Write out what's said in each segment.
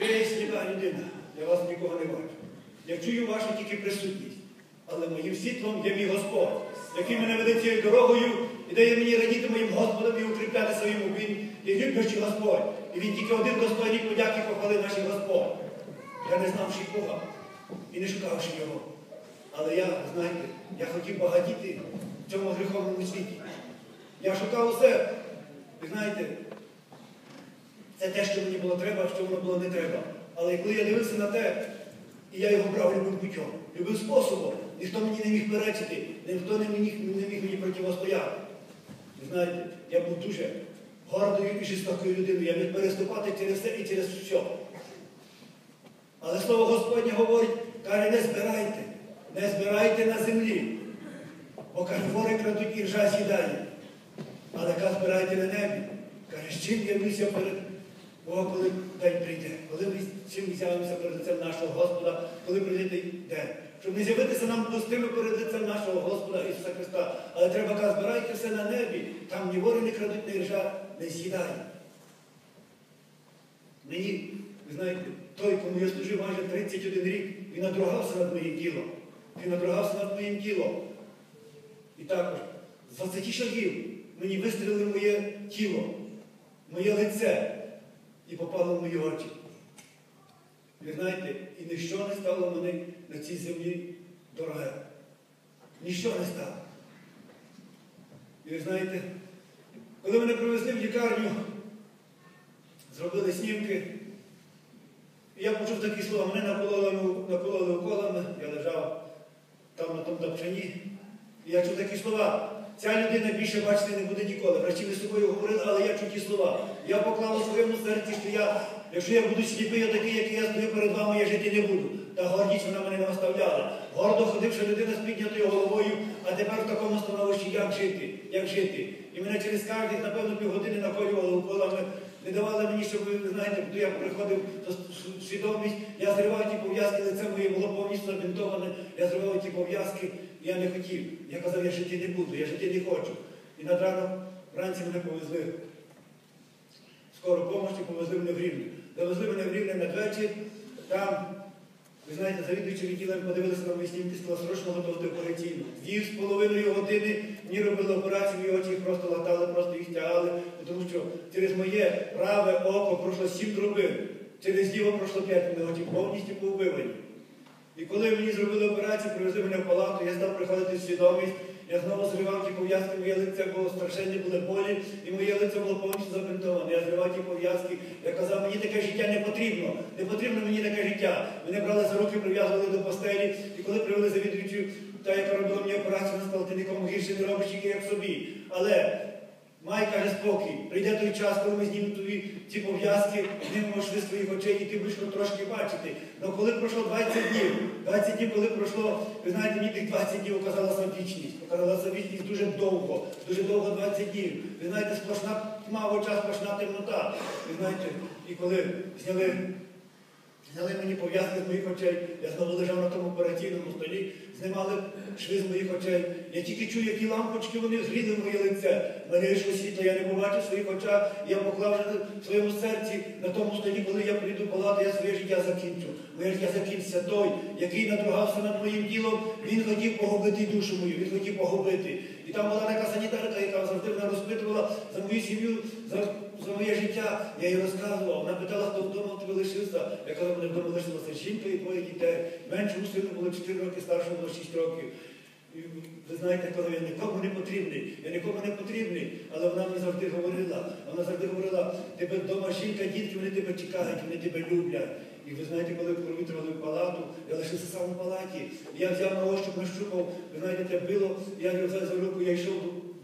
я людина, я вас нікого не бачу. Я чую вашу тільки присутність. Але моїм світлом є мій Господь, який мене веде цією дорогою і дає мені радіти моїм Господом і укріпляти своєму він і люблячий Господь. І він тільки один достойний подяки похвали нашій Господь. Я не знав ще Бога і не шукавши його. Але я, знаєте, я хотів багатіти в цьому гріховному світі. Я шукав усе. І знаєте, це те, що мені було треба, що воно було не треба. Але коли я дивився на те, і я його брав любим путем, любим способом, ніхто мені не міг перечити, ніхто не міг, не міг мені противостояти. Знаєте, я був дуже гордою і жорстокою людиною. Я міг переступати через все і через все. Але слово Господнє говорить, каже, не збирайте, не збирайте на землі. Бо каже, вори крадуть і ржа з'їдає. Але каже, збирайте на небі. Каже, з чим явився перед Бога, коли день прийде, коли ми чим з'явимося перед лицем нашого Господа, коли прийде день. Щоб не з'явитися нам пустими перед лицем нашого Господа Ісуса Христа. Але треба казати, збирайте все на небі, там ні вори не крадуть, ні ржа не з'їдає. Мені, ви знаєте, той, кому я служив майже 31 рік, він надругався над моїм тілом. Він надругався над моїм тілом. І також з 20 шагів мені вистрілили моє тіло, моє лице і попало в мої очі. Ви знаєте, і ніщо не стало мені на цій землі дороге. Ніщо не стало. І ви знаєте, коли мене привезли в лікарню, зробили снімки, і я почув такі слова, мене накололи, уколами, я лежав там на тому тапчані. І я чув такі слова. Ця людина більше бачити не буде ніколи. Врачі ми з собою говорили, але я чув ті слова. Я поклав у своєму серці, що я, якщо я буду сліпий, я такий, який я стою перед вами, я жити не буду. Та гордість вона мене не оставляла. Гордо ходивши людина з піднятою головою, а тепер в такому становищі, як жити, як жити. І мене через кожних, напевно, півгодини наколювали уколами, не давали мені, щоб ви знаєте, коли я приходив до свідомість, я зривав ті пов'язки, лице моє було повністю забінтоване, я зривав ті пов'язки, я не хотів. Я казав, я жити не буду, я жити не хочу. І над ранок вранці мене повезли. Скоро помощі повезли мене в Рівне. Довезли мене в Рівне надвечір, там, ви знаєте, завідуючи відділом подивилися на мої снімки, сказала, срочно готувати операційну. Дві з половиною години мені робили операцію, мої очі їх просто латали, просто їх тягали, тому що через моє праве око пройшло сім дробин, через ліво пройшло п'ять, мене очі повністю повбивані. І коли мені зробили операцію, привезли мене в палату, я став приходити в свідомість, я знову зривав ті пов'язки, моє лице було страшенні були болі, і моє лице було повністю забинтоване. Я зривав ті пов'язки, я казав, мені таке життя не потрібно, не потрібно мені таке життя. Мене брали за руки, прив'язували до постелі, і коли привели завідуючу, та, яка робила мені операцію, вона сказала, ти нікому гірше не робиш, тільки як собі. Але Май каже спокій, прийде той час, коли ми знімемо тобі ці пов'язки, знімемо шви з твоїх очей, і ти будеш трошки бачити. Але коли пройшло 20 днів, 20 днів, коли пройшло, ви знаєте, мені тих 20 днів оказалася вічність. Оказалася вічність дуже довго, дуже довго 20 днів. Ви знаєте, сплошна тьма в очах, сплошна темнота. Ви знаєте, і коли зняли, зняли мені пов'язки з моїх очей, я знову лежав на тому операційному столі, знімали шви з моїх очей. Я тільки чую, які лампочки вони згріли в моє лице. Мене йшло світло, я не побачив своїх очах. Я поклав в своєму серці на тому столі, коли я прийду в палату, я своє життя закінчу. Моє життя закінчиться той, який надругався над моїм тілом, він хотів погубити душу мою, він хотів погубити. І там була така санітарка, яка завжди мене розпитувала за мою сім'ю, за, за моє життя. Я їй розказував. Вона питала, хто вдома тебе лишився. Я казав, мене вдома лишилася жінка і двоє дітей. Меншому сину було 4 роки, старшому було 6 років. І ви знаєте, коли я нікому не потрібний, я нікому не потрібний, але вона мені завжди говорила, вона завжди говорила, тебе вдома жінка, дітки, вони тебе чекають, вони тебе люблять. І ви знаєте, коли провітрювали в палату, я лишився сам в палаті. Я взяв на ощуп, нащупав, ви знаєте, те било, я його взяв за руку, я йшов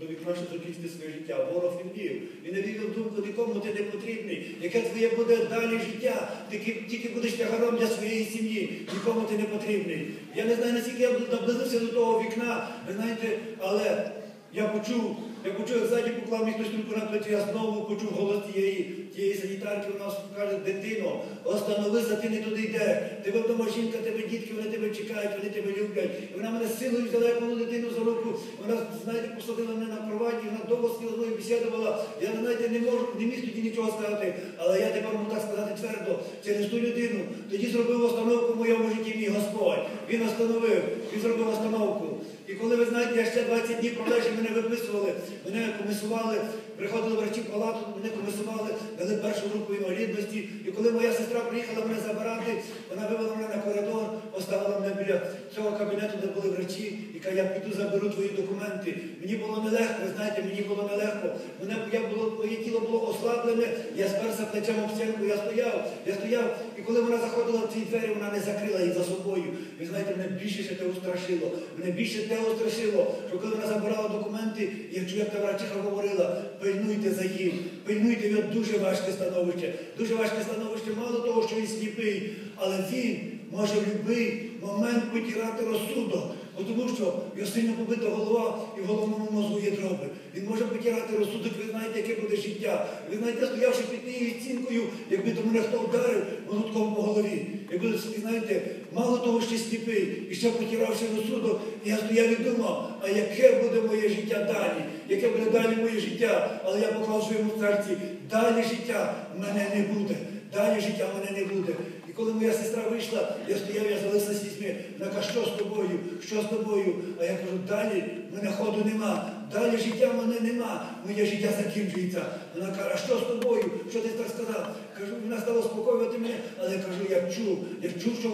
до вікна, щоб закінчити своє життя. Ворог він вів. Він не вів думку, нікому ти не потрібний. Яке твоє буде далі життя? Ти тільки будеш тягаром для своєї сім'ї. Нікому ти не потрібний. Я не знаю, наскільки я наблизився до того вікна, ви знаєте, але я почув, я почув, як ззаді поклав мені хтось руку на плечі, я знову почув голос тієї, тієї санітарки, вона каже, дитино, остановися, ти не туди йдеш. Тебе вдома жінка, тебе дітки, вони тебе чекають, вони тебе люблять. І вона мене силою взяла як малу дитину за руку, вона, знаєте, посадила мене на кроваті, вона довго з мною бесідувала. Я, знаєте, не можу, не міг тоді нічого сказати, але я тепер можу так сказати твердо, через ту людину. Тоді зробив остановку в моєму житті мій Господь. Він остановив, він зробив остановку. І коли ви знаєте, я ще 20 днів пролежав, мене виписували, мене комісували, приходили врачі в палату, мене комісували, дали першу групу інвалідності. І коли моя сестра приїхала мене забирати, вона вивела мене на коридор, поставила мене біля цього кабінету, де були врачі, і каже, я піду заберу твої документи. Мені було нелегко, ви знаєте, мені було нелегко. Мене я було, моє тіло було ослаблене, я сперся плечем об стінку, я стояв, я стояв, і коли вона заходила в ці двері, вона не закрила їх за собою. Ви знаєте, мене більше ще те устрашило. Мене більше те устрашило, що коли вона забирала документи, чую, як та врачиха говорила, пильнуйте за їм, пильнуйте його дуже важке становище. Дуже важке становище, мало того, що він сліпий, але він може в будь-який момент потирати розсудок. Бо Тому що його сильно побита голова і в головному мозку є дроби. Він може потирати розсудок, ви знаєте, яке буде життя. Ви знаєте, стоявши під тією стінкою, якби до мене хто вдарив молотком по голові. Якби, ви знаєте, мало того, що сліпий, і ще потиравши розсудок, я стояв і думав, а яке буде моє життя далі? Яке буде далі моє життя? Але я поклав в серці, далі життя мене не буде. Далі життя мене не буде. Коли моя сестра вийшла, я стояв, я залився слізьми. Вона каже, що з тобою? Що з тобою? А я кажу, далі мене ходу нема. Далі життя в мене нема. Моє життя закінчується. Вона каже, а що з тобою? Що ти так сказав? Кажу, вона стала успокоювати мене, але я кажу, я чув, я чув, що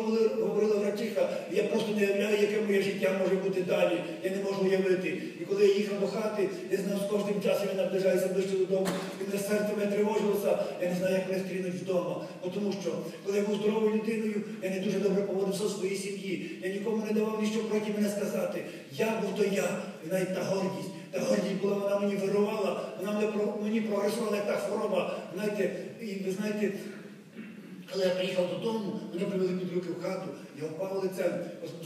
говорила, врачиха, я просто не моє життя може бути далі. Я не можу уявити. І коли я їхав до хати, я знав, з кожним часом я наближаюся ближче додому. І мене серце мене тривожилося, я не знаю, як мене стрінуть вдома. Бо Тому що, коли я був здоровою людиною, я не дуже добре поводився в своїй сім'ї. Я нікому не давав нічого проти мене сказати. Я був то я, і навіть та гордість. Та гордість була, вона мені вирувала, вона мені прогресувала як та хвороба. Знаєте, і ви знаєте, коли я приїхав додому, мене привели під руки в хату, я впав лицем,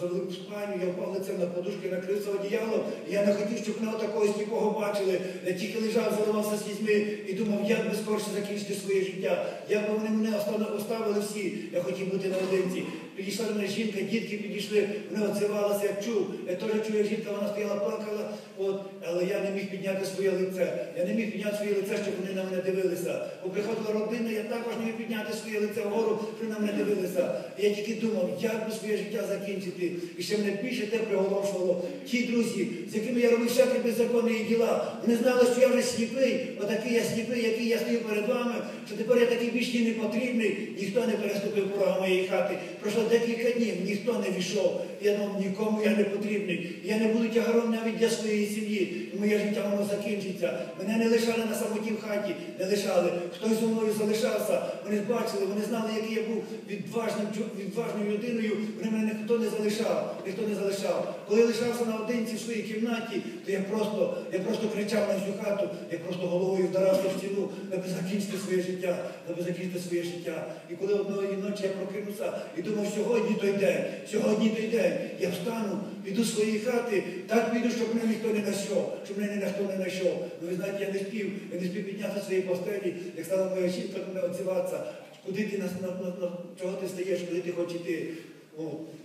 за в спальню, я впав лицем на подушки, накрився одіялом, і я не хотів, щоб мене такого нікого бачили. Я тільки лежав, заливався слізьми і думав, як би скорше закінчити своє життя. Як би вони мене оста- оставили всі, я хотів бути наодинці. Підійшла до мене жінка, дітки підійшли, вони відзивалася, я чув. Я теж чую, жінка, вона стояла, плакала, от, але я не міг підняти своє лице. Я не міг підняти своє лице, щоб вони на мене дивилися. Бо приходила родина, я також не міг підняти своє лице вгору, щоб на мене дивилися. І я тільки думав, як би своє життя закінчити. І ще мене більше те приголомшувало. Ті друзі, з якими я робив всякі беззаконні діла, вони знали, що я вже сліпий, отакий я сліпий, який я стою перед вами, що тепер я такий більш не потрібний. Ніхто не переступив порога моєї хати. Пройшло декілька днів, ніхто не війшов. Я думав, нікому я не потрібний. Я не буду тягаром навіть для своєї сім'ї. Моє життя воно закінчиться. Мене не лишали на самоті в хаті, не лишали. Хтось зі мною залишався. Вони бачили, вони знали, який я був відважним, відважною людиною. Вони мене ніхто не залишав, ніхто не залишав. Коли я лишався наодинці в своїй кімнаті, то я просто, я просто кричав на всю хату, я просто головою вдарався в стіну, аби закінчити своє життя, аби закінчити своє життя. І коли одної ночі я прокинувся і думав, сьогодні той день, сьогодні той день, я встану, піду з своєї хати, так піду, щоб мене ніхто не знайшов, щоб мене ніхто не знайшов. Ну ви знаєте, я не спів, я не спів підняти своєї постелі, як стала моя жінка до мене оціватися. Куди ти нас на, на, на чого ти стаєш, куди ти хочеш йти?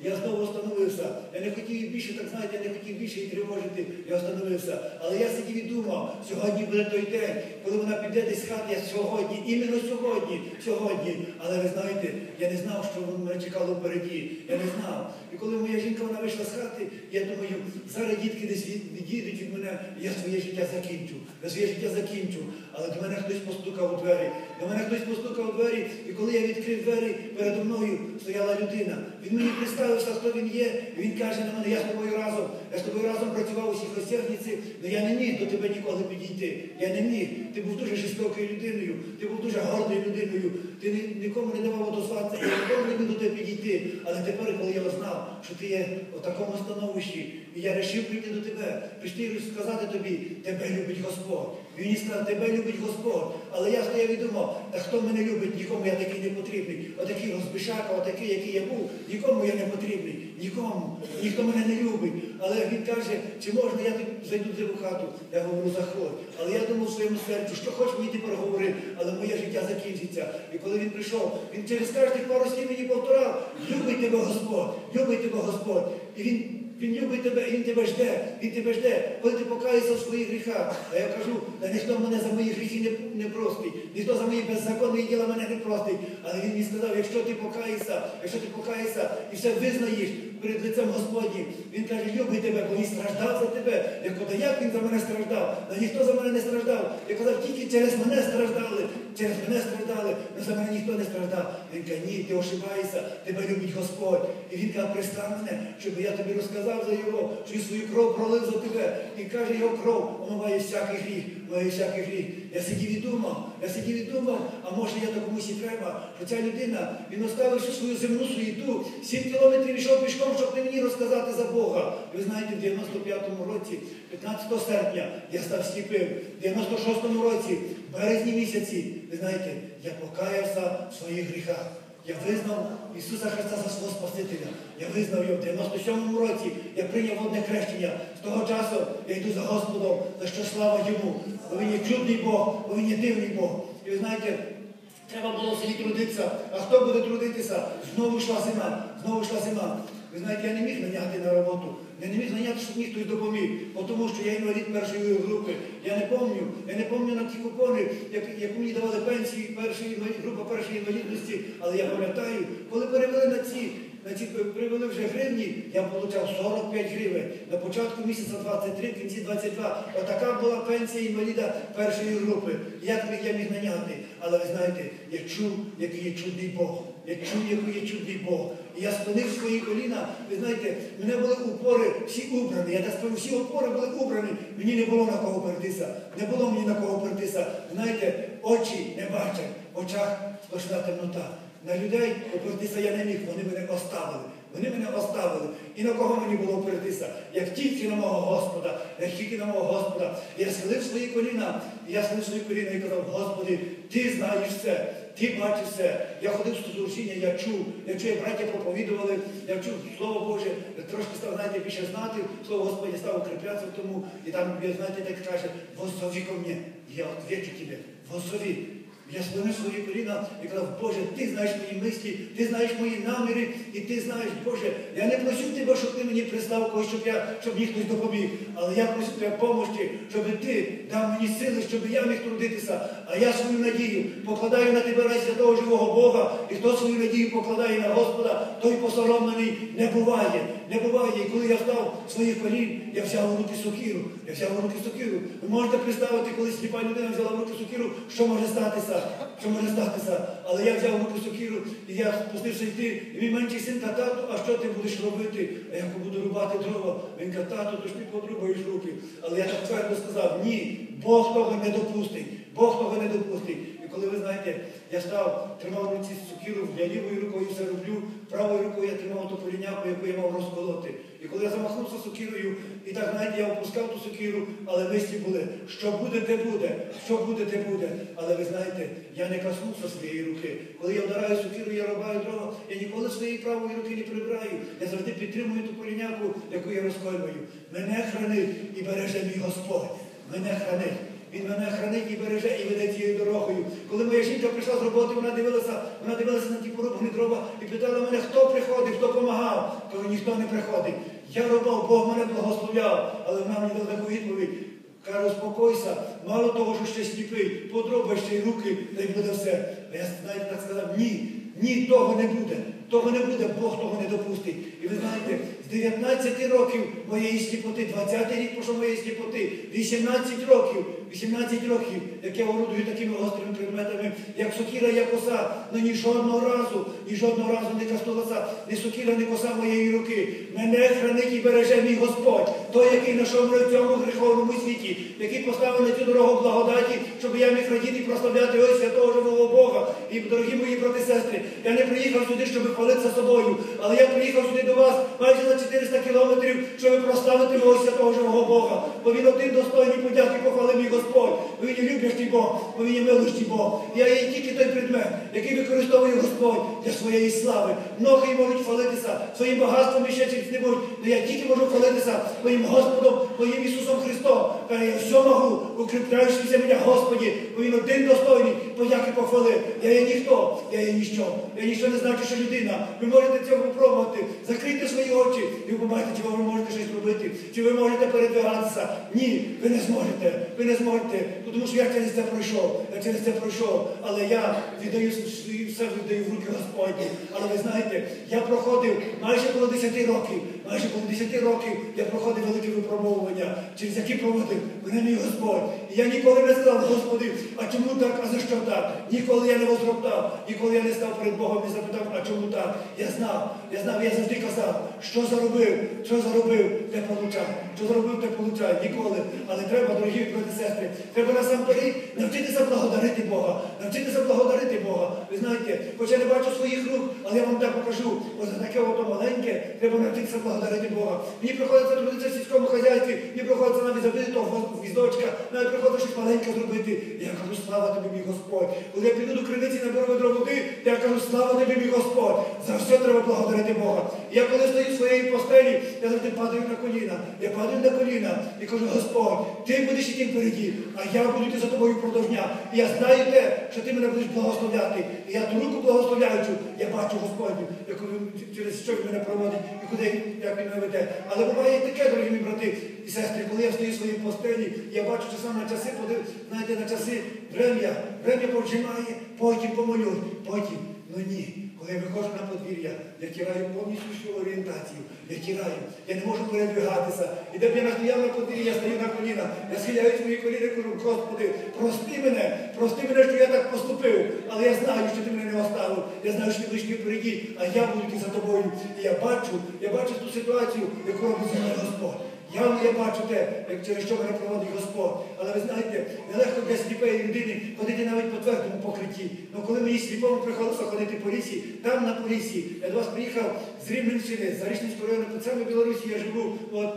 Я знову остановився. Я не хотів більше, так знаєте, я не хотів більше її тривожити. Я остановився. Але я сидів і думав, сьогодні буде той день, коли вона піде десь з хати, я сьогодні, іменно сьогодні, сьогодні. Але ви знаєте, я не знав, що мене чекало впереді. Я не знав. І коли моя жінка вона вийшла з хати, я думаю, зараз дітки десь відійдуть від мене, я своє життя закінчу. Я своє життя закінчу. Але до мене хтось постукав у двері. До мене хтось постукав у двері, і коли я відкрив двері, передо мною стояла людина. Він мені представився, хто він є, і він каже на мене, я з тобою разом, я з тобою разом працював у сільхозтехніці, але я не міг до тебе ніколи підійти. Я не міг. Ти був дуже жорстокою людиною, ти був дуже гордою людиною, ти ні- нікому не давав дозватися, я ніколи не міг до тебе підійти. Але тепер, коли я знав, що ти є у такому становищі. І я вирішив прийти до тебе, прийти і сказати тобі, тебе любить Господь. І Він сказав, тебе любить Господь. Але я стояв і думав, та хто мене любить, нікому я такий не потрібний. Отакий розбишака, отакий, який я був, нікому я не потрібний, нікому, ніхто мене не любить. Але він каже, чи можна я зайду в хату? Я говорю, заходь. Але я думав в своєму серці, що хоч мені тепер говори, але моє життя закінчиться. І коли він прийшов, він через кожних пару слів мені повторав, любить тебе Господь, любить тебе Господь. І він він любить тебе, і він тебе жде, він тебе жде, коли ти покаєшся в своїх гріхах. А я кажу, та ніхто мене за мої гріхи не, не простить, ніхто за мої беззаконні діла мене не простить. Але він мені сказав, якщо ти покаєшся, якщо ти покаєшся і все визнаєш перед лицем Господнім, він каже, любий тебе, бо він страждав за тебе. Я кажу, як він за мене страждав? Та ніхто за мене не страждав. Я казав, тільки через мене страждали, через мене страждали, але за мене ніхто не страждав. Він каже, ні, ти ошибаєшся, тебе любить Господь. І він каже, пристав мене, щоб я тобі розказав за його, що він свою кров пролив за тебе. І каже, його кров омиває всякий гріх, омиває всякий гріх. Я сидів і думав, я сидів і думав, а може я то комусь і треба, що ця людина, він оставивши свою земну суєту, сім кілометрів йшов пішком, щоб не мені розказати за Бога. Ви знаєте, в 95-му році, 15 серпня, я став сліпим. В 96-му році, в березні місяці, ви знаєте, я покаявся в своїх гріхах. Я визнав Ісуса Христа за свого Спасителя. Я визнав його в 97-му році. Я прийняв одне хрещення. З того часу я йду за Господом, за що слава йому. Бо він є чудний Бог, бо він є дивний Бог. І ви знаєте, треба було селі трудитися. А хто буде трудитися? Знову йшла зима, знову йшла зима. Ви знаєте, я не міг наняти на роботу. Я не міг наняти, щоб мені хтось допоміг. Тому що я інвалід першої групи. Я не пам'ятаю, я не пам'ятаю на ті купони, як, яку мені давали пенсії першої група першої інвалідності. Але я пам'ятаю, коли перевели на ці, на ці привели вже гривні, я отримав 45 гривень. На початку місяця 23, в кінці 22. Отака була пенсія інваліда першої групи. Як я міг наняти? Але ви знаєте, я чув, який є чудний Бог. Я чув, який є чудний Бог. І я склонив свої коліна. Ви знаєте, мене були упори всі убрані. Я так скажу, всі опори були убрані. Мені не було на кого опертися. Не було мені на кого опертися. Знаєте, очі не бачать, в очах сплошна темнота. На людей опертися я не міг, вони мене оставили. Вони мене оставили. І на кого мені було опертися? Як тільки на мого Господа, як тільки на мого Господа. Я схилив свої коліна, і я схилив свої коліна і казав, Господи, ти знаєш все, ти бачив все. Я ходив з служіння, я чув, я як браття проповідували, я чув Слово Боже, трошки став, знаєте, більше знати, Слово Господнє став укріплятися в тому, і там, знаєте, так каже, воззови ко мне, я отвечу тебе, воззови. Я склонив свої коліна і казав, Боже, ти знаєш мої мислі, ти знаєш мої наміри, і ти знаєш, Боже, я не просю тебе, щоб ти мені прислав когось, щоб я, щоб мені хтось допоміг. Але я просю тебе помощі, щоб ти дав мені сили, щоб я міг трудитися. А я свою надію покладаю на тебе раді святого живого Бога, і хто свою надію покладає на Господа, той посоромлений не буває. Не буває. І коли я встав своїх колін, я взяв у руки сокиру. Я взяв у руки сокиру. Ви можете представити, коли сліпа людина взяла в руки сокиру, що може статися? Що може статися? Але я взяв в руки сокиру, і я спустився йти. І мій менший син каже, тату, а що ти будеш робити? А я буду рубати дрова. Він каже, тату, то ж ти подрубаєш руки. Але я так твердо сказав, ні, Бог того не допустить. Бог того не допустить. І коли ви знаєте, я став, тримав руці сокиру, я лівою рукою все роблю, правою рукою я тримав ту поліняку, яку я мав розколоти. І коли я замахнувся сокирою, і так, знаєте, я опускав ту сокиру, але мислі були, що буде, те буде, що буде, те буде. Але ви знаєте, я не коснувся своєї руки. Коли я вдараю сокиру, я рубаю дрова, я ніколи своєї правої руки не прибираю. Я завжди підтримую ту поліняку, яку я розколюю. Мене хранить і береже мій Господь. Мене хранить. Він мене хранить і береже і веде цією дорогою. Коли моя жінка прийшла з роботи, вона дивилася, вона дивилася на ті порубані дрова і питала мене, хто приходить, хто допомагав. Кажу, ніхто не приходить. Я робив, Бог мене благословляв, але вона мені дала таку відповідь. Каже, успокойся, мало того, що ще сліпий, подробай ще й руки, та й буде все. А я навіть так сказав, ні, ні, того не буде. Того не буде, Бог того не допустить. І ви знаєте, 19 років моєї сліпоти, 20 рік пішов моєї сліпоти, 18 років, 18 років, як я орудую такими гострими предметами, як сокіра, як коса, но ні жодного разу, ні жодного разу не коснулася ні сокіра, ні коса моєї руки. Мене хранить і береже мій Господь, той, який мене в цьому гріховному світі, який поставив на цю дорогу благодаті, щоб я міг радіти і прославляти ось святого живого Бога. І, дорогі мої брати сестри, я не приїхав сюди, щоб хвалитися собою, але я приїхав сюди до вас майже за 400 кілометрів, щоб прославити мого святого живого Бога. Бо він один достойний подяки похвали мій Господь. Бо він є Бог, бо він милощий Бог. Я є тільки той предмет, який використовує Господь для своєї слави. Многі можуть хвалитися своїм багатством і ще чимось не будуть. Але я тільки можу хвалитися моїм Господом, моїм Ісусом Христом. Каже, я все можу, укріпляючися мене, Господі, бо він один достойний, подяки похвали. Я є ніхто, я є ніщо. Я ніщо не значу, що людина. Ви можете цього попробувати. Закрийте свої очі і ви побачите, чи ви можете щось робити, чи ви можете передвигатися. Ні, ви не зможете. Ви не зможете. Тому що я через це пройшов. Я через це пройшов. Але я віддаю все віддаю в руки Господні. Але ви знаєте, я проходив майже коло 10 років. Майже коло 10 років я проходив велике випробовування, через які проводив мене мій Господь. І я ніколи не сказав, Господи, а чому так, а за що так? Ніколи я не возроптав, ніколи я не став перед Богом і запитав, а чому так? Я знав, я знав, я завжди казав, що заробив, що заробив, те получав. Що заробив, те получаю. Ніколи. Але треба, дорогі брати сестри, треба насамперед навчитися благодарити Бога, навчитися благодарити Бога. Ви знаєте, хоч я не бачу своїх рук, але я вам так покажу. Ось таке ото маленьке, треба навчитися благодарити Бога. Мені приходиться трудитися в сільському хазяйстві, мені приходиться навіть забити того віздочка, навіть приходиться щось маленьке зробити. Я кажу, слава тобі, мій Господь. Коли я піду до криниці на ведро води, я кажу, слава тобі, мій Господь. За все треба благодарити Бога. Я коли стою в своєї постелі, я завжди падаю на коліна. Я падаю на коліна і кажу, Господь, ти будеш іти впереді, а я буду йти за тобою впродовж дня. І я знаю те, що ти мене будеш благословляти. І я ту руку благословляючу, я бачу Господню, яку через що він мене проводить і куди як він мене веде. Але буває таке, дорогі мої брати і сестри, коли я стою в своїй постелі, я бачу часом на часи, подив, знаєте, на часи врем'я, врем'я повжимає, потім помолюсь, потім. Ну ні, коли я виходжу на подвір'я, я тіраю повністю всю орієнтацію. Я тіраю, я не можу передвигатися. І де б я настояв на подвір'ї, я стою на коліна, я схиляю свої коліна і кажу, Господи, прости мене, прости мене, що я так поступив. Але я знаю, що ти мене не оставив. Я знаю, що ти будеш впереді, а я буду за тобою. І я бачу, я бачу ту ситуацію, яку робить мною Господь. Я, я бачу те, як через що мене проводить Господь. Але ви знаєте, нелегко для сліпої людини ходити навіть по твердому покритті. Ну коли мені сліпому приходилося ходити по лісі, там на полісі, я до вас приїхав з Рівненщини, з Зарічненського району, по цьому Білорусі я живу. От,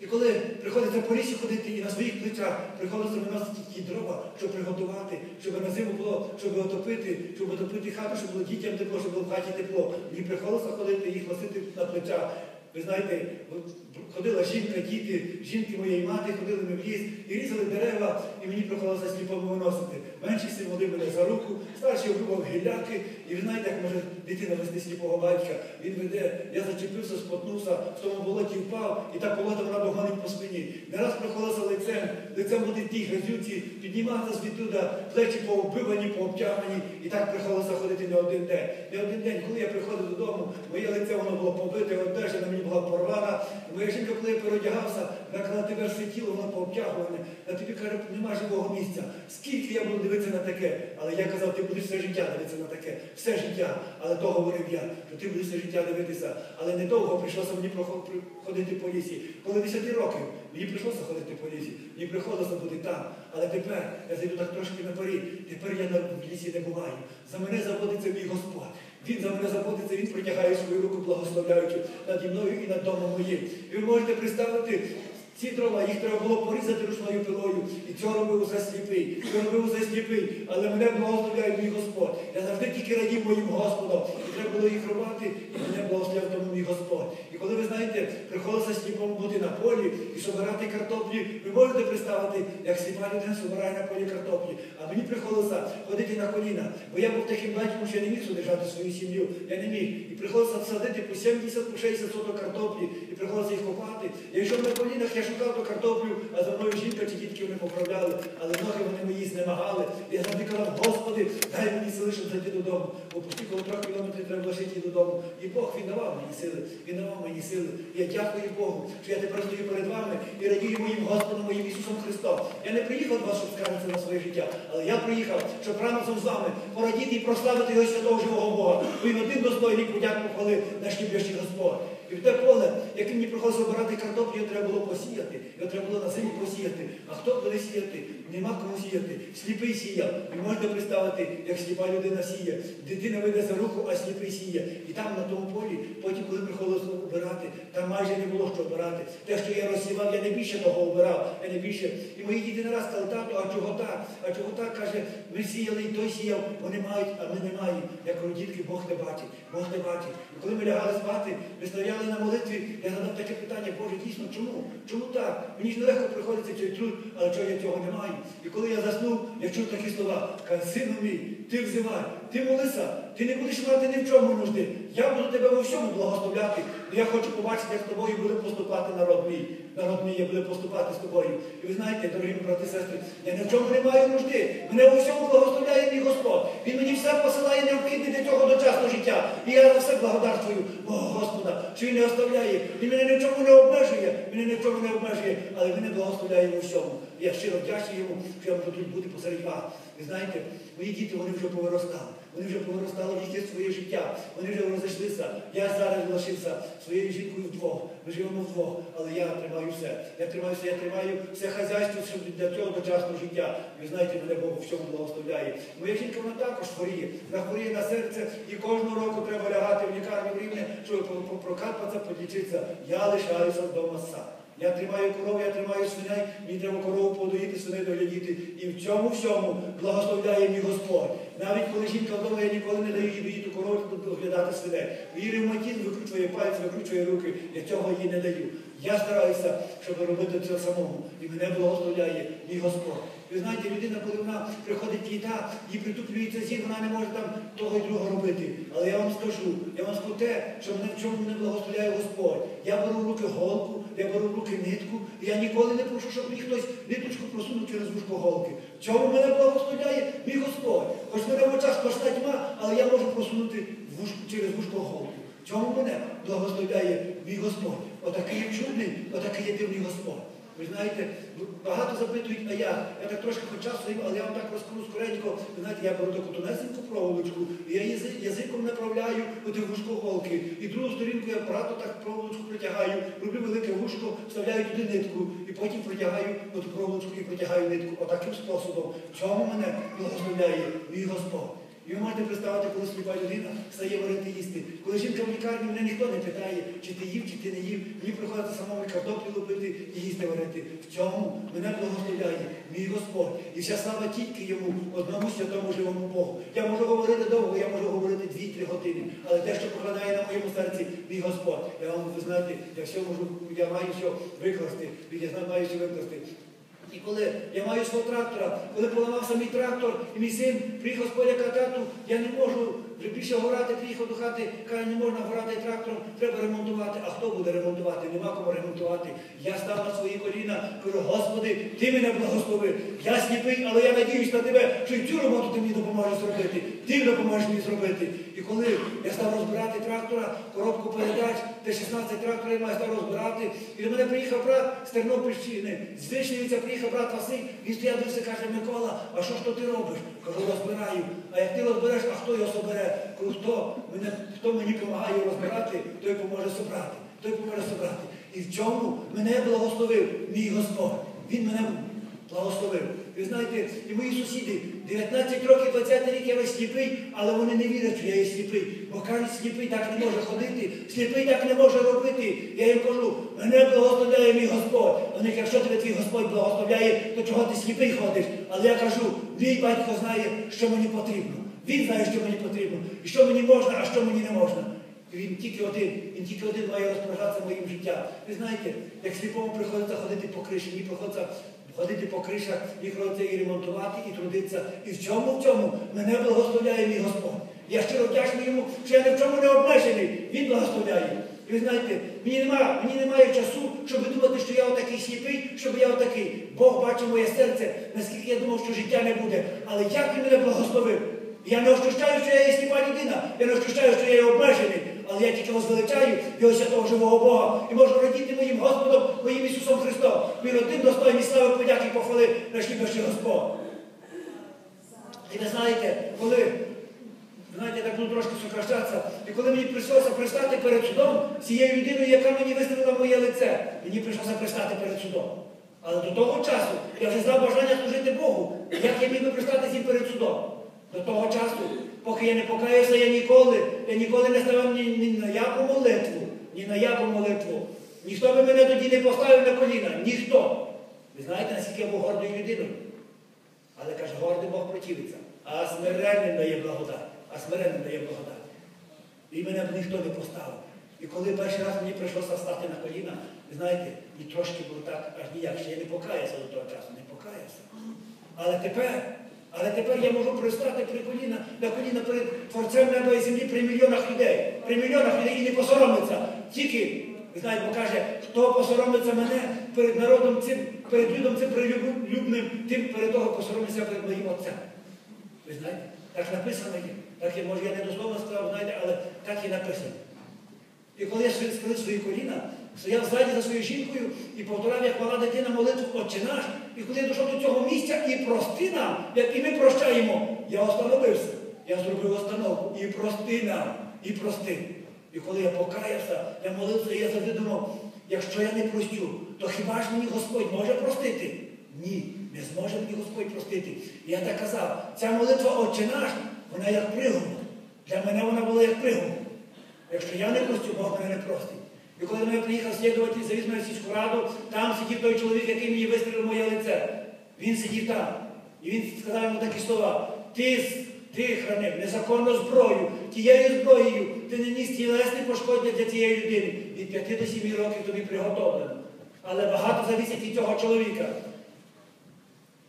і коли приходиться по лісі ходити і на своїх плечах приходиться виносити ті дрова, щоб приготувати, щоб на зиму було, щоб отопити, щоб отопити хату, щоб було дітям тепло, щоб було в хаті тепло. Мені приходилося ходити їх носити на плечах. Ви знаєте, ходила жінка, діти, жінки моєї мати, ходили ми в ліс і різали дерева, і мені приходилося сліпому виносити. Менший син водив мене за руку, старший обрубав гіляки, і ви знаєте, як може дитина вести сліпого батька. Він веде, я зачепився, спотнувся, в тому болоті впав, і так болото вона догонить по спині. Не раз приходилося лицем, лицем буде в тій грязюці, підніматися звідтуда, плечі повбивані, пообтягані, і так приходилося ходити не один день. Не один день, коли я приходив додому, моє лице воно було побите, одежа на мені була порвана. Моя жінка, коли я переодягався, вона казала, тебе все тіло, воно пообтягуване, на тобі каже, нема живого місця. Скільки я буду дивитися на таке? Але я казав, ти будеш все життя дивитися на таке, все життя. Але то говорив я, що ти будеш все життя дивитися. Але недовго прийшлося мені ходити по лісі. Коли 10 років мені прийшлося ходити по лісі, мені приходилося бути там. Але тепер я зайду так трошки на порі, тепер я на лісі не буваю. За мене заводиться мій Господь. Він за мене заботиться, він протягає свою руку, благословляючи наді мною і над домом моїм. І ви можете представити, ці дрова, їх треба було порізати ручною пилою. І цього робив уже сліпий. Це робив усе сліпий. Але мене благословляє мій Господь. Я завжди тільки радів моїм Господом. І треба було їх рубати, і мене благословляв тому мій Господь. Коли ви знаєте, приходилося сліпому бути на полі і собирати картоплі, ви можете представити, як сліпа людина собирає на полі картоплі. А мені приходилося ходити на коліна, бо я був таким батьком, що я не міг содержати свою сім'ю. Я не міг. І приходилося всадити по 70, по 60 соток картоплі, і приходилося їх копати. Я йшов на колінах, я шукав ту картоплю, а за мною жінка чи дітки вони поправляли, але ноги вони мої знемагали. Я завжди казав, Господи, дай мені сили, щоб зайти додому. Почти коло трьох кілометрів треба було йти додому. І Бог він давав мені сили, він давав мені сили. Я дякую Богу, що я тепер стою перед вами і радію моїм Господом, моїм Ісусом Христом. Я не приїхав до вас, щоб скаржитися на своє життя, але я приїхав, щоб разом з вами порадіти і прославити його святого живого Бога. Бо він один достойний подяку похвали наш любящий Господь. І в те поле, яке мені приходилося обирати картоплю, його треба було посіяти. Його треба було на землі посіяти. А хто буде сіяти? Нема кому сіяти. Сліпий сіяв. Ви можете представити, як сліпа людина сіє. Дитина веде за руку, а сліпий сіє. І там на тому полі, потім, коли приходилося обирати, там майже не було що обирати. Те, що я розсівав, я не більше того обирав, я не більше. І мої діти не раз сказали, тату, а чого так? А чого так? Каже, ми сіяли і той сіяв, вони мають, а ми не маємо. Я кажу, дітки, Бог не бачить, Бог не бачить. І коли ми лягали спати, ми стояли на молитві, я задав таке питання, Боже, дійсно, чому? Чому так? Мені ж нелегко приходиться цей труд, але чого я цього не маю? І коли я заснув, я чув такі слова, каже, сину мій, ти взивай, ти молися, ти не будеш мати ні в чому нужди. Я буду тебе во всьому благословляти. Ну, Я хочу побачити, як з тобою буде поступати народ мій. Народ мій я буде поступати з тобою. І ви знаєте, дорогі брати і сестри, я ні в чому не маю нужди. Мене у всьому благословляє мій Господь. Він мені все посилає необхідне для цього дочасного життя. І я за все благодарствую Бога Господа, що він не оставляє. Він мене ні в чому не обмежує, мене ні в чому не обмежує, але мене благословляє у всьому. Я щиро вдячний йому, що я можу тут бути посеред вас. Ви знаєте, мої діти вони вже повиростали. Вони вже повиростали в житті своє життя. Вони вже розійшлися. Я зараз лишився своєю жінкою вдвох. Ми живемо вдвох, але я тримаю все. Я тримаю все, я тримаю все хазяйство для цього дочасного життя. Ви знаєте, мене Бог у всьому благословляє. Моя жінка вона також хворіє. Вона хворіє на серце і кожного року треба лягати в лікарню в рівне, щоб прокапатися, подлічитися. Я лишаюся вдома сам. Я тримаю корову, я тримаю свиней, мені треба корову подоїти, свиней доглядіти. І в цьому всьому благословляє мій Господь. Навіть коли жінка вдома, я ніколи не даю їй доїти корову доглядати свиней. Її ревматизм викручує пальці, викручує руки. Я цього їй не даю. Я стараюся, щоб робити це самому. І мене благословляє мій Господь. Ви знаєте, людина, коли вона приходить літа, їй притуплюється зір, вона не може там того і другого робити. Але я вам скажу, я вам скажу те, що мене в чому не благословляє Господь. Я беру в руки голку, я беру в руки нитку, і я ніколи не прошу, щоб мені хтось ниточку просунув через вушко голки. Чому мене благословляє мій Господь? Хоч мене в очах сплошна тьма, але я можу просунути вушку, через вушко голки. Чому мене благословляє мій Господь? Отакий є чудний, отакий є дивний Господь. Ви знаєте, багато запитують, а я. Я так трошки хоч часу, але я вам так розкажу скоренько. Ви знаєте, я беру таку тонесеньку проволочку, і я язиком направляю у вушко голки. І другу сторінку я акуратно так проволочку притягаю, роблю велике вушко, вставляю туди нитку, і потім притягаю ту проволочку і притягаю нитку. Отаким способом. Чому мене благословляє мій Господь? І ви можете представити, коли сліпа людина стає варити їсти. Коли жінка в лікарні, мене ніхто не питає, чи ти їв, чи ти не їв. Мені приходиться самому картоплю лупити і їсти варити. В цьому мене благословляє мій Господь. І вся слава тільки йому, одному святому живому Богу. Я можу говорити довго, я можу говорити 2-3 години, але те, що покладає на моєму серці, мій Господь. Я вам, ви знаєте, я все можу, я маю все викласти, я маю все викласти. І коли я маю свого трактора, коли поламався мій трактор, і мій син приїхав з поля катату, я не можу вже більше горати, приїхав до хати, каже, не можна горати трактором, треба ремонтувати. А хто буде ремонтувати? Нема кому ремонтувати. Я став на свої коліна, кажу, Господи, ти мене благослови. Я сліпий, але я надіюсь на тебе, що і цю роботу ти мені допоможеш. Ти допоможеш мені зробити. І коли я став розбирати трактора, коробку передач, де 16 тракторів я став розбирати, і до мене приїхав брат з Тернопільщини, з Вишневиця приїхав брат Василь, він стояв дивився, каже, Микола, а що ж то ти робиш? Кажу, розбираю. А як ти розбереш, а хто його собере? Кажу, хто, мене, хто мені допомагає розбирати, той поможе собрати. Той поможе собрати. І в чому мене благословив мій Господь. Він мене благословив. Ви знаєте, і мої сусіди, 19 років, 20 рік я весь сліпий, але вони не вірять, що я є сліпий. Бо кажуть, сліпий так не може ходити, сліпий так не може робити. Я їм кажу, мене благословляє мій Господь. Вони, якщо тебе твій Господь благословляє, то чого ти сліпий ходиш? Але я кажу, мій батько знає, що мені потрібно. Він знає, що мені потрібно, і що мені можна, а що мені не можна. Він тільки один, він тільки один має розпоряджатися моїм життям. Ви знаєте, як сліпому приходиться ходити по криші, мені приходиться ходити по кришах, їх робиться і ремонтувати, і трудитися. І в чому в цьому мене благословляє мій Господь. Я щиро вдячний йому, що я ні в чому не обмежений. Він благословляє. І ви знаєте, мені немає, мені немає часу, щоб думати, що я отакий сліпий, щоб я отакий. Бог бачить моє серце, наскільки я думав, що життя не буде. Але як він мене благословив? Я не ощущаю, що я є сліпа людина, я не ощущаю, що я є обмежений, але я тільки возвеличаю його святого живого Бога і можу радіти моїм Господом, моїм Ісусом Христом. Він один достойний слави, подяки і похвали наш любящий Господь. І ви знаєте, коли знаєте, так буду трошки сокращатися, і коли мені прийшлося пристати перед судом цією людиною, яка мені виставила моє лице, мені прийшлося пристати перед судом. Але до того часу я вже знав бажання служити Богу. Як я міг би пристати з ним перед судом? До того часу, поки я не покаявся, я ніколи, я ніколи не ставив ні, ні на яку молитву, ні на яку молитву. Ніхто би мене тоді не поставив на коліна. Ніхто. Ви знаєте, наскільки я був гордою людиною. Але каже, гордий Бог противиться, а смиренним дає благодать, а смиренним дає благодать. І мене б ніхто не поставив. І коли перший раз мені прийшлося стати на коліна, ви знаєте, і трошки було так, аж ніяк, що я не покаявся до того часу, не покаявся. Але тепер, але тепер я можу пристати при коліна, на коліна перед Творцем неба і землі при мільйонах людей. При мільйонах людей і не посоромиться. Тільки, ви знаєте, бо каже, хто посоромиться мене перед народом цим, перед людом цим прилюбним, тим перед того посоромиться перед моїм отцем. Ви знаєте, так написано є. Так я, може, я не дословно сказав, знаєте, але так і написано. І коли я схилив свої коліна, стояв ззаді за своєю жінкою і повторяв, як мала дитина молитву Отче наш. І коли я дійшов до цього місця і прости нам, як і ми прощаємо, я остановився. Я зробив остановку і прости нам, і прости. І коли я покаявся, я молився, я завжди думав, якщо я не простю, то хіба ж мені Господь може простити? Ні, не зможе мені Господь простити. І я так казав, ця молитва Отче наш, вона як пригод. Для мене вона була як пригод. Якщо я не простю, Бог мене не простить. І коли до мене приїхав слідуватель, завіз мене в сільську раду, там сидів той чоловік, який мені вистрілив моє лице. Він сидів там. І він сказав йому такі слова. Ти, ти хранив незаконну зброю, тією зброєю ти не ніс тілесне пошкодження для цієї людини. Від 5 до 7 років тобі приготовлено. Але багато завісить від цього чоловіка.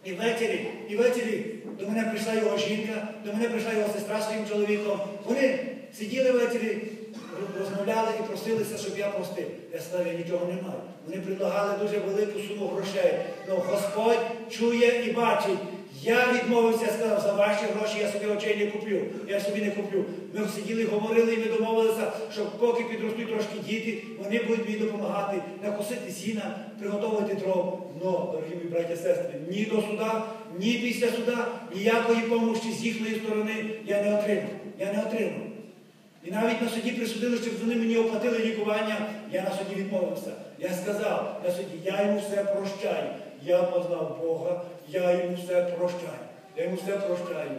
І ввечері, і ввечері до мене прийшла його жінка, до мене прийшла його сестра своїм чоловіком. Вони сиділи ввечері, розмовляли і просилися, щоб я простив. Я сказав, я нічого не маю. Вони предлагали дуже велику суму грошей. Ну Господь чує і бачить. Я відмовився, сказав, за ваші гроші я собі очей не куплю. Я собі не куплю. Ми сиділи, говорили і ми домовилися, що поки підростуть трошки діти, вони будуть мені допомагати накосити сіна, приготувати дров. Но, дорогі мої браті і сестри, ні до суда, ні після суда, ніякої помощі з їхньої сторони я не отримав. Я не отримав. І навіть на суді присудили, щоб вони мені оплатили лікування, я на суді відмовився. Я сказав на суді, я йому все прощаю. Я познав Бога, я йому все прощаю. Я йому все прощаю.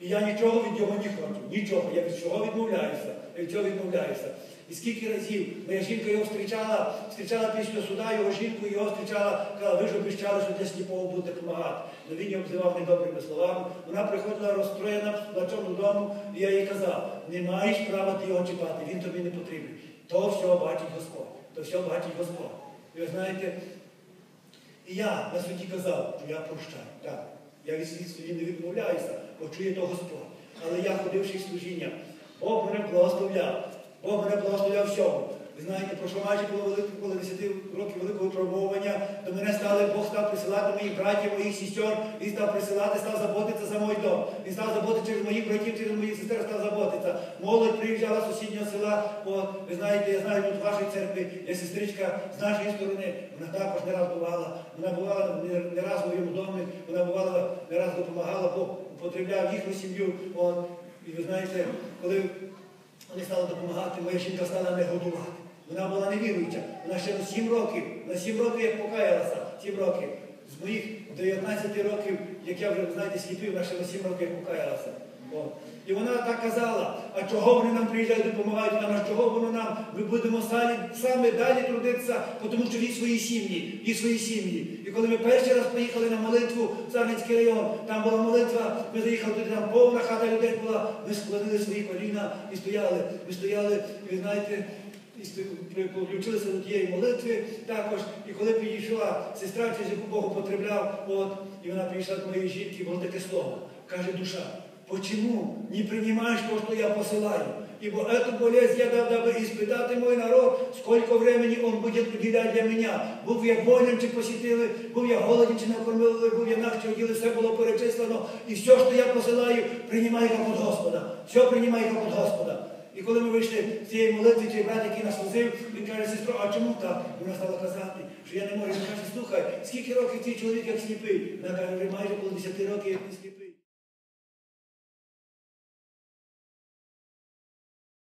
І я нічого від нього не хочу. Нічого. Я від чого відмовляюся. Я від чого відмовляюся. І скільки разів моя жінка його зустрічала, зустрічала після суда, його жінку, його зустрічала, казала, ви ж обіцяли, що десь сліпого буде допомагати. Але він її обзивав недобрими словами. Вона приходила розстроєна на цьому дому, і я їй казав, не маєш права ти його чіпати, він тобі не потрібен. То все бачить Господь. То все бачить Господь. І ви знаєте, і я на суді казав, що я прощаю. Так. Я від суді не відмовляюся, бо чує то Господь. Але я ходивши в служіння, Бог мене благословляв. Бог мене благословляв всьому. Ви знаєте, пройшло майже було велике, коли 10 років великого випробовування, до мене стали, Бог став присилати моїх братів, моїх сестер, Він став присилати, став заботитися за мій дом. Він став заботитися через моїх братів, через моїх сестер став заботитися. Молодь приїжджала з сусіднього села. От, ви знаєте, я знаю тут вашої церкви, є сестричка з нашої сторони, вона також не раз бувала. Вона бувала не, раз в моєму домі, вона бувала, не раз допомагала, Бог употребляв їхню сім'ю. І ви знаєте, коли вони стала допомагати, моя жінка стала не годувати. Вона була невіруюча. Вона ще на 7 років, на 7 років як покаялася, 7 років. З моїх 19 років, як я вже, знаєте, сліпив, вона ще на 7 років як покаялася. От. І вона так казала, а чого вони нам приїжджають, допомагають нам, а чого воно нам? Ми будемо самі, саме далі трудитися, тому що від свої сім'ї, від свої сім'ї. І коли ми перший раз поїхали на молитву в Сарницький район, там була молитва, ми заїхали туди, там повна хата людей була, ми склонили свої коліна і стояли. Ми стояли, і ви знаєте, і включилися до тієї молитви також. І коли підійшла сестра, через яку Богу потребляв, от, і вона підійшла до моєї жінки, було таке слово. Каже душа, почему не принимаешь то, что я посылаю? Ибо эту болезнь я дал, дабы испытать мой народ, сколько времени он будет уделять для меня. Був я болен, чи посітили, був я голоден, чи накормили, був я нах, чи оділи, все було перечислено. І все, що я посилаю, приймай як от Господа. Все приймай як от Господа. І коли ми вийшли з цієї молитви, той брат, який нас возив, він каже, сестро, а чому так? І Вона стала казати, що я не можу. Він каже, слухай, скільки років твій чоловік як сліпий? Вона каже, вже майже коло 10 років як він сліпий.